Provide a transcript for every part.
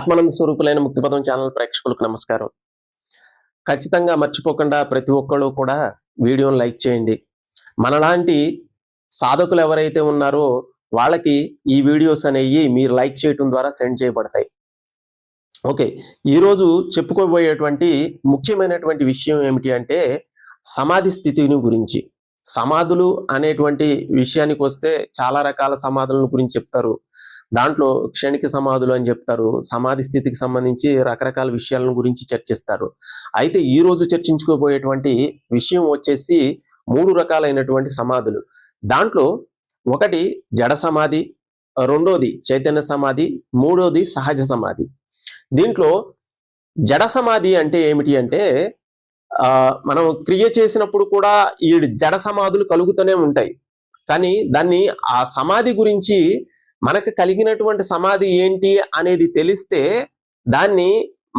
ఆత్మానంద స్వరూపులైన ముక్తిపదం channel ప్రేక్షకులకు నమస్కారం. ఖచ్చితంగా మర్చిపోకుండా ప్రతి ఒక్కళ్ళు కూడా వీడియోను లైక్ చేయండి. మనలాంటి సాధకులు ఎవరైతే ఉన్నారో వాళ్ళకి ఈ వీడియోస్ అనేవి మీరు లైక్ చేయటం ద్వారా సెండ్ చేయబడతాయి. ఓకే ఈరోజు చెప్పుకోబోయేటువంటి ముఖ్యమైనటువంటి విషయం ఏమిటి అంటే సమాధి స్థితిని గురించి. సమాధులు అనేటువంటి విషయానికి వస్తే చాలా రకాల సమాధులను గురించి చెప్తారు. దాంట్లో క్షణిక సమాధులు అని చెప్తారు. సమాధి స్థితికి సంబంధించి రకరకాల విషయాలను గురించి చర్చిస్తారు. అయితే ఈ రోజు చర్చించుకోబోయేటువంటి విషయం వచ్చేసి మూడు రకాలైనటువంటి సమాధులు. దాంట్లో ఒకటి జడ సమాధి రెండోది చైతన్య సమాధి మూడోది సహజ సమాధి. దీంట్లో జడ సమాధి అంటే ఏమిటి అంటే ఆ మనం క్రియ చేసినప్పుడు కూడా ఈ జడ సమాధులు కలుగుతూనే ఉంటాయి. కానీ దాన్ని ఆ సమాధి గురించి మనకు కలిగినటువంటి సమాధి ఏంటి అనేది తెలిస్తే దాన్ని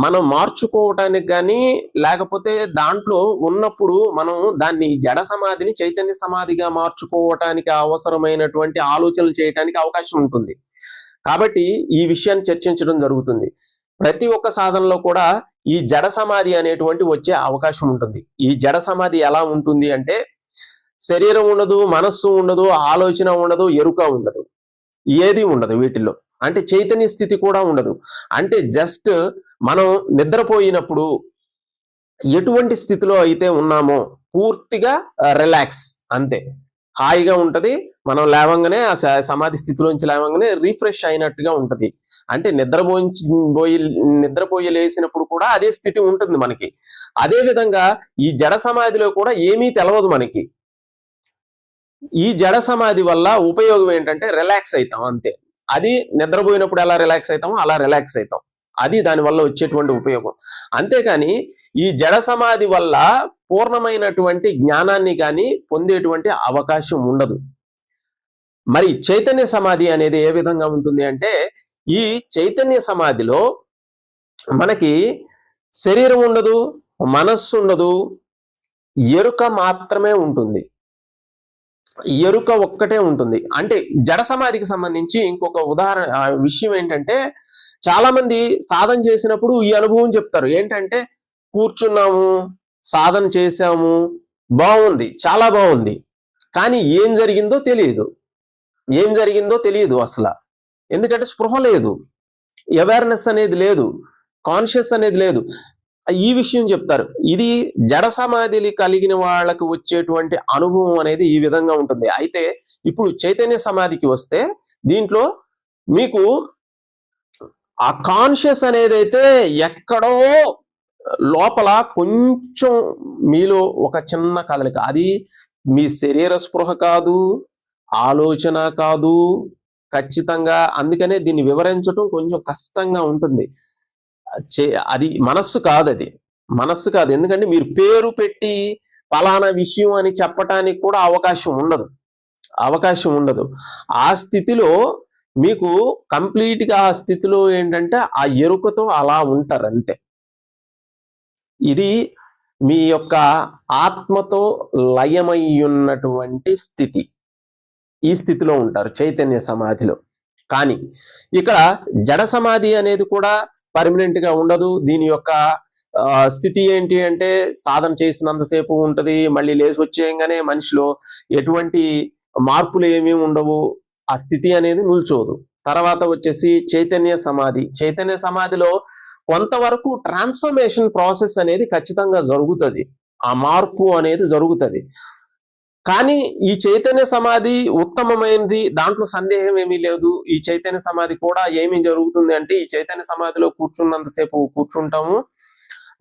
మనం మార్చుకోవటానికి కానీ లేకపోతే దాంట్లో ఉన్నప్పుడు మనం దాన్ని జడ సమాధిని చైతన్య సమాధిగా మార్చుకోవటానికి అవసరమైనటువంటి ఆలోచనలు చేయటానికి అవకాశం ఉంటుంది. కాబట్టి ఈ విషయాన్ని చర్చించడం జరుగుతుంది. ప్రతి ఒక్క సాధనలో కూడా ఈ జడ సమాధి అనేటువంటి వచ్చే అవకాశం ఉంటుంది. ఈ జడ సమాధి ఎలా ఉంటుంది అంటే శరీరం ఉండదు మనస్సు ఉండదు ఆలోచన ఉండదు ఎరుక ఉండదు. ఏది ఉండదు వీటిల్లో. అంటే చైతన్య స్థితి కూడా ఉండదు. అంటే జస్ట్ మనం నిద్రపోయినప్పుడు ఎటువంటి స్థితిలో అయితే ఉన్నామో పూర్తిగా రిలాక్స్ అంతే. హాయిగా ఉంటది. మనం లేవంగానే ఆ స- సమాధి స్థితిలోంచి లేవంగానే రీఫ్రెష్ అయినట్టుగా ఉంటది. అంటే నిద్రపోయించి పోయి నిద్రపోయి లేసినప్పుడు కూడా అదే స్థితి ఉంటుంది మనకి. అదే విధంగా ఈ జడ సమాధిలో కూడా ఏమీ తెలవదు మనకి. ఈ జడ సమాధి వల్ల ఉపయోగం ఏంటంటే రిలాక్స్ అవుతాం అంతే. అది నిద్రపోయినప్పుడు ఎలా రిలాక్స్ అవుతామో అలా రిలాక్స్ అవుతాం అది దాని వల్ల వచ్చేటువంటి ఉపయోగం. అంతేకాని ఈ జడ సమాధి వల్ల పూర్ణమైనటువంటి జ్ఞానాన్ని కానీ పొందేటువంటి అవకాశం ఉండదు. మరి చైతన్య సమాధి అనేది ఏ విధంగా ఉంటుంది అంటే ఈ చైతన్య సమాధిలో మనకి శరీరం ఉండదు మనస్సు ఉండదు ఎరుక మాత్రమే ఉంటుంది. ఎరుక ఒక్కటే ఉంటుంది. అంటే జడ సమాధికి సంబంధించి ఇంకొక ఉదాహరణ విషయం ఏంటంటే చాలా మంది సాధన చేసినప్పుడు ఈ అనుభవం చెప్తారు. ఏంటంటే కూర్చున్నాము సాధన చేశాము బాగుంది చాలా బాగుంది కానీ ఏం జరిగిందో తెలియదు ఏం జరిగిందో తెలియదు అసలు. ఎందుకంటే స్పృహ లేదు. అవేర్నెస్ అనేది లేదు. కాన్షియస్ అనేది లేదు. ఈ విషయం చెప్తారు. ఇది జడ సమాధిని కలిగిన వాళ్ళకి వచ్చేటువంటి అనుభవం అనేది ఈ విధంగా ఉంటుంది. అయితే ఇప్పుడు చైతన్య సమాధికి వస్తే దీంట్లో మీకు ఆ కాన్షియస్ అనేది అయితే ఎక్కడో లోపల కొంచెం మీలో ఒక చిన్న కదలిక. అది మీ శరీర స్పృహ కాదు ఆలోచన కాదు ఖచ్చితంగా. అందుకనే దీన్ని వివరించడం కొంచెం కష్టంగా ఉంటుంది. అది మనస్సు కాదు అది మనస్సు కాదు. ఎందుకంటే మీరు పేరు పెట్టి పలానా విషయం అని చెప్పటానికి కూడా అవకాశం ఉండదు. అవకాశం ఉండదు. ఆ స్థితిలో మీకు కంప్లీట్గా ఆ స్థితిలో ఏంటంటే ఆ ఎరుకతో అలా ఉంటారు అంతే ఇది మీ యొక్క ఆత్మతో లయమై ఉన్నటువంటి స్థితి. ఈ స్థితిలో ఉంటారు చైతన్య సమాధిలో. కానీ ఇక్కడ జడ సమాధి అనేది కూడా పర్మనెంట్గా ఉండదు. దీని యొక్క స్థితి ఏంటి అంటే సాధన చేసినంతసేపు ఉంటది. మళ్ళీ లేచి వచ్చేయంగానే మనిషిలో ఎటువంటి మార్పులు ఏమీ ఉండవు. ఆ స్థితి అనేది నిల్చోదు. తర్వాత వచ్చేసి చైతన్య సమాధి. చైతన్య సమాధిలో కొంతవరకు ట్రాన్స్ఫర్మేషన్ ప్రాసెస్ అనేది ఖచ్చితంగా జరుగుతుంది. ఆ మార్పు అనేది జరుగుతుంది. కానీ ఈ చైతన్య సమాధి ఉత్తమమైనది దాంట్లో సందేహం ఏమీ లేదు. ఈ చైతన్య సమాధి కూడా ఏమి జరుగుతుంది అంటే ఈ చైతన్య సమాధిలో కూర్చున్నంతసేపు కూర్చుంటాము.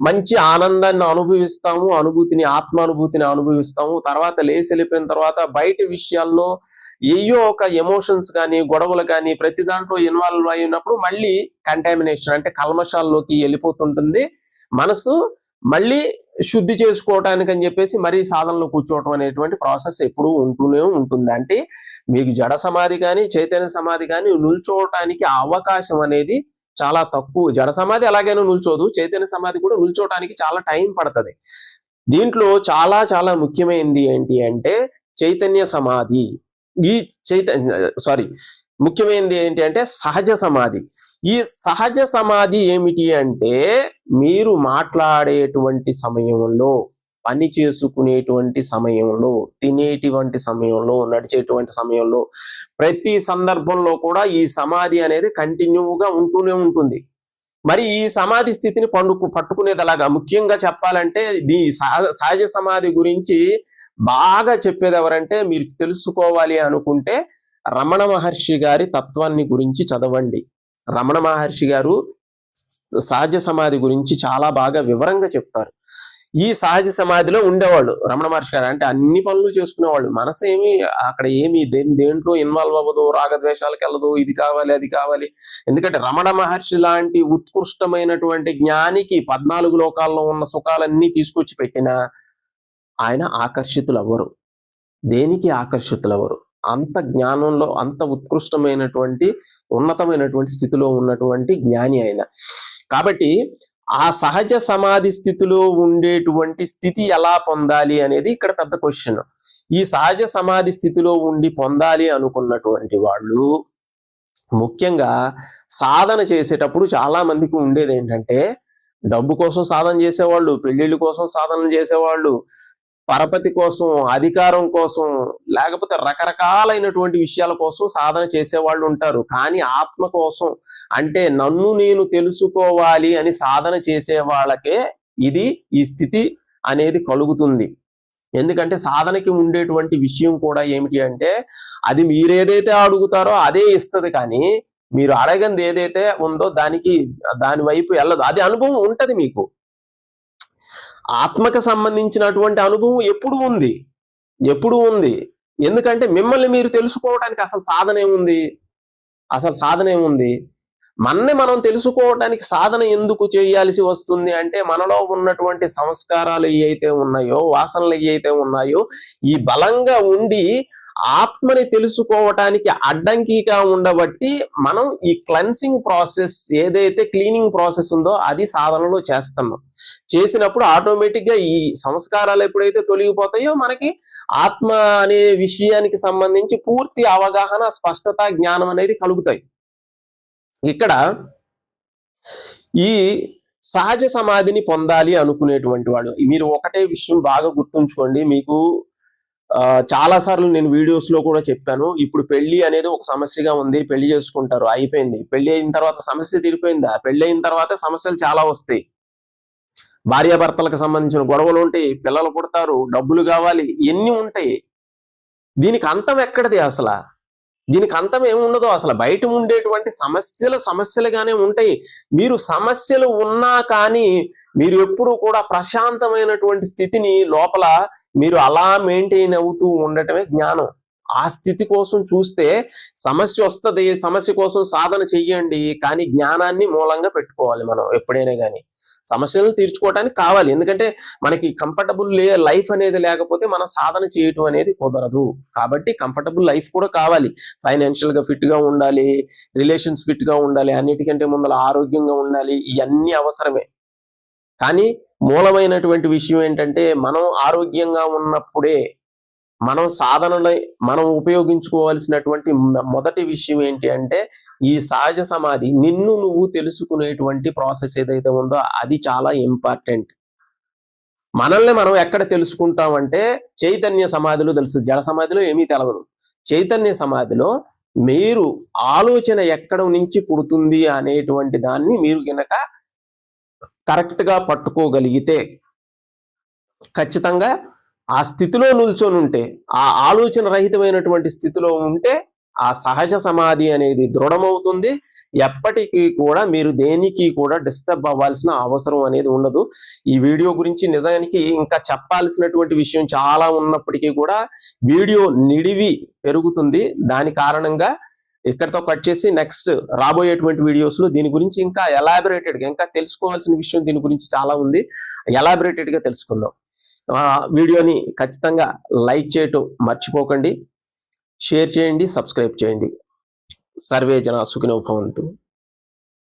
మంచి ఆనందాన్ని అనుభవిస్తాము అనుభూతిని ఆత్మానుభూతిని అనుభవిస్తాము. తర్వాత లేచి వెళ్ళిపోయిన తర్వాత బయట విషయాల్లో ఏయో ఒక ఎమోషన్స్ కానీ గొడవలు కానీ ప్రతి దాంట్లో ఇన్వాల్వ్ అయినప్పుడు మళ్ళీ కంటామినేషన్ అంటే కల్మషాల్లోకి వెళ్ళిపోతుంటుంది. మనసు మళ్ళీ శుద్ధి చేసుకోవటానికి అని చెప్పేసి మరీ సాధనలో కూర్చోవటం అనేటువంటి ప్రాసెస్ ఎప్పుడూ ఉంటూనే ఉంటుంది. అంటే మీకు జడ సమాధి కానీ చైతన్య సమాధి కానీ నిల్చోవటానికి అవకాశం అనేది చాలా తక్కువ. జడ సమాధి ఎలాగైనా నిల్చోదు చైతన్య సమాధి కూడా నిల్చోవటానికి చాలా టైం పడుతుంది. దీంట్లో చాలా చాలా ముఖ్యమైనది ఏంటి అంటే చైతన్య సమాధి. ఈ చైతన్య సారీ ముఖ్యమైనది ఏంటి అంటే సహజ సమాధి. ఈ సహజ సమాధి ఏమిటి అంటే మీరు మాట్లాడేటువంటి సమయంలో పని చేసుకునేటువంటి సమయంలో తినేటువంటి సమయంలో నడిచేటువంటి సమయంలో ప్రతి సందర్భంలో కూడా ఈ సమాధి అనేది కంటిన్యూగా ఉంటూనే ఉంటుంది. మరి ఈ సమాధి స్థితిని పండుకు పట్టుకునేది అలాగా ముఖ్యంగా చెప్పాలంటే దీ సహ- సహజ సమాధి గురించి బాగా చెప్పేది ఎవరంటే మీరు తెలుసుకోవాలి అనుకుంటే రమణ మహర్షి గారి తత్వాన్ని గురించి చదవండి. రమణ మహర్షి గారు సహజ సమాధి గురించి చాలా బాగా వివరంగా చెప్తారు. ఈ సహజ సమాధిలో ఉండేవాళ్ళు రమణ మహర్షి గారు. అంటే అన్ని పనులు చేసుకునేవాళ్ళు. మనసు ఏమి అక్కడ ఏమి దేని దేంట్లో ఇన్వాల్వ్ అవ్వదు. రాగద్వేషాలకు వెళ్ళదు. ఇది కావాలి అది కావాలి. ఎందుకంటే రమణ మహర్షి లాంటి ఉత్కృష్టమైనటువంటి జ్ఞానికి పద్నాలుగు లోకాల్లో ఉన్న సుఖాలన్నీ తీసుకొచ్చి పెట్టినా ఆయన ఆకర్షితులు అవ్వరు దేనికి ఆకర్షితులు అవ్వరు అంత జ్ఞానంలో అంత ఉత్కృష్టమైనటువంటి ఉన్నతమైనటువంటి స్థితిలో ఉన్నటువంటి జ్ఞాని ఆయన. కాబట్టి ఆ సహజ సమాధి స్థితిలో ఉండేటువంటి స్థితి ఎలా పొందాలి అనేది ఇక్కడ పెద్ద క్వశ్చన్ ఈ సహజ సమాధి స్థితిలో ఉండి పొందాలి అనుకున్నటువంటి వాళ్ళు ముఖ్యంగా సాధన చేసేటప్పుడు చాలా మందికి ఉండేది ఏంటంటే డబ్బు కోసం సాధన చేసేవాళ్ళు పెళ్ళిళ్ళ కోసం సాధన చేసేవాళ్ళు పరపతి కోసం అధికారం కోసం లేకపోతే రకరకాలైనటువంటి విషయాల కోసం సాధన చేసేవాళ్ళు ఉంటారు. కానీ ఆత్మ కోసం అంటే నన్ను నేను తెలుసుకోవాలి అని సాధన చేసే వాళ్ళకే ఇది ఈ స్థితి అనేది కలుగుతుంది. ఎందుకంటే సాధనకి ఉండేటువంటి విషయం కూడా ఏమిటి అంటే అది మీరేదైతే అడుగుతారో అదే ఇస్తుంది కానీ మీరు అడగంది ఏదైతే ఉందో దానికి దాని వైపు వెళ్ళదు అది అనుభవం ఉంటది మీకు. ఆత్మకు సంబంధించినటువంటి అనుభవం ఎప్పుడు ఉంది. ఎప్పుడు ఉంది. ఎందుకంటే మిమ్మల్ని మీరు తెలుసుకోవడానికి అసలు సాధన ఏముంది? అసలు సాధన ఏముంది? మనని మనం తెలుసుకోవడానికి సాధన ఎందుకు చేయాల్సి వస్తుంది అంటే మనలో ఉన్నటువంటి సంస్కారాలు ఏవైతే ఉన్నాయో వాసనలు ఏవైతే ఉన్నాయో ఈ బలంగా ఉండి ఆత్మని తెలుసుకోవటానికి అడ్డంకిగా ఉండబట్టి మనం ఈ క్లెన్సింగ్ ప్రాసెస్ ఏదైతే క్లీనింగ్ ప్రాసెస్ ఉందో అది సాధనలో చేస్తున్నాం చేసినప్పుడు ఆటోమేటిక్గా ఈ సంస్కారాలు ఎప్పుడైతే తొలగిపోతాయో మనకి ఆత్మ అనే విషయానికి సంబంధించి పూర్తి అవగాహన స్పష్టత జ్ఞానం అనేది కలుగుతాయి. ఇక్కడ ఈ సహజ సమాధిని పొందాలి అనుకునేటువంటి వాడు. మీరు ఒకటే విషయం బాగా గుర్తుంచుకోండి. మీకు చాలా సార్లు నేను వీడియోస్లో కూడా చెప్పాను. ఇప్పుడు పెళ్ళి అనేది ఒక సమస్యగా ఉంది. పెళ్ళి చేసుకుంటారు. అయిపోయింది. పెళ్ళి అయిన తర్వాత సమస్య తీరిపోయిందా? పెళ్ళి అయిన తర్వాత సమస్యలు చాలా వస్తాయి. భార్యాభర్తలకు సంబంధించిన గొడవలు ఉంటాయి. పిల్లలు పుడతారు. డబ్బులు కావాలి. ఎన్ని ఉంటాయి? దీనికి అంతం ఎక్కడిది అసలు? దీనికి అంతం ఏముండదు అసలు బయట ఉండేటువంటి సమస్యలు సమస్యలుగానే ఉంటాయి. మీరు సమస్యలు ఉన్నా కానీ మీరు ఎప్పుడు కూడా ప్రశాంతమైనటువంటి స్థితిని లోపల మీరు అలా మెయింటైన్ అవుతూ ఉండటమే జ్ఞానం. ఆ స్థితి కోసం చూస్తే సమస్య వస్తుంది సమస్య కోసం సాధన చెయ్యండి కానీ జ్ఞానాన్ని మూలంగా పెట్టుకోవాలి మనం ఎప్పుడైనా కానీ సమస్యలను తీర్చుకోవడానికి కావాలి. ఎందుకంటే మనకి కంఫర్టబుల్ లే లైఫ్ అనేది లేకపోతే మనం సాధన చేయటం అనేది కుదరదు. కాబట్టి కంఫర్టబుల్ లైఫ్ కూడా కావాలి. ఫైనాన్షియల్గా ఫిట్గా ఉండాలి రిలేషన్స్ ఫిట్గా ఉండాలి అన్నిటికంటే ముందర ఆరోగ్యంగా ఉండాలి ఇవన్నీ అవసరమే. కానీ మూలమైనటువంటి విషయం ఏంటంటే మనం ఆరోగ్యంగా ఉన్నప్పుడే మనం సాధనలో మనం ఉపయోగించుకోవాల్సినటువంటి మొదటి విషయం ఏంటి అంటే ఈ సహజ సమాధి నిన్ను నువ్వు తెలుసుకునేటువంటి ప్రాసెస్ ఏదైతే ఉందో అది చాలా ఇంపార్టెంట్. మనల్ని మనం ఎక్కడ తెలుసుకుంటామంటే చైతన్య సమాధిలో తెలుసు. జడ సమాధిలో ఏమీ తెలవదు. చైతన్య సమాధిలో మీరు ఆలోచన ఎక్కడ నుంచి పుడుతుంది అనేటువంటి దాన్ని మీరు కనుక కరెక్ట్గా పట్టుకోగలిగితే ఖచ్చితంగా ఆ స్థితిలో నిల్చొని ఉంటే ఆ ఆలోచన రహితమైనటువంటి స్థితిలో ఉంటే ఆ సహజ సమాధి అనేది దృఢమవుతుంది. ఎప్పటికీ కూడా మీరు దేనికి కూడా డిస్టర్బ్ అవ్వాల్సిన అవసరం అనేది ఉండదు. ఈ వీడియో గురించి నిజానికి ఇంకా చెప్పాల్సినటువంటి విషయం చాలా ఉన్నప్పటికీ కూడా వీడియో నిడివి పెరుగుతుంది. దాని కారణంగా ఇక్కడతో కట్ చేసి నెక్స్ట్ రాబోయేటువంటి వీడియోస్లో దీని గురించి ఇంకా ఎలాబరేటెడ్గా ఇంకా తెలుసుకోవాల్సిన విషయం దీని గురించి చాలా ఉంది. ఎలాబరేటెడ్గా తెలుసుకుందాం. వీడియోని ఖచ్చితంగా లైక్ చేయటం మర్చిపోకండి. షేర్ చేయండి సబ్స్క్రైబ్ చేయండి. సర్వే జన సుఖినోభవంతు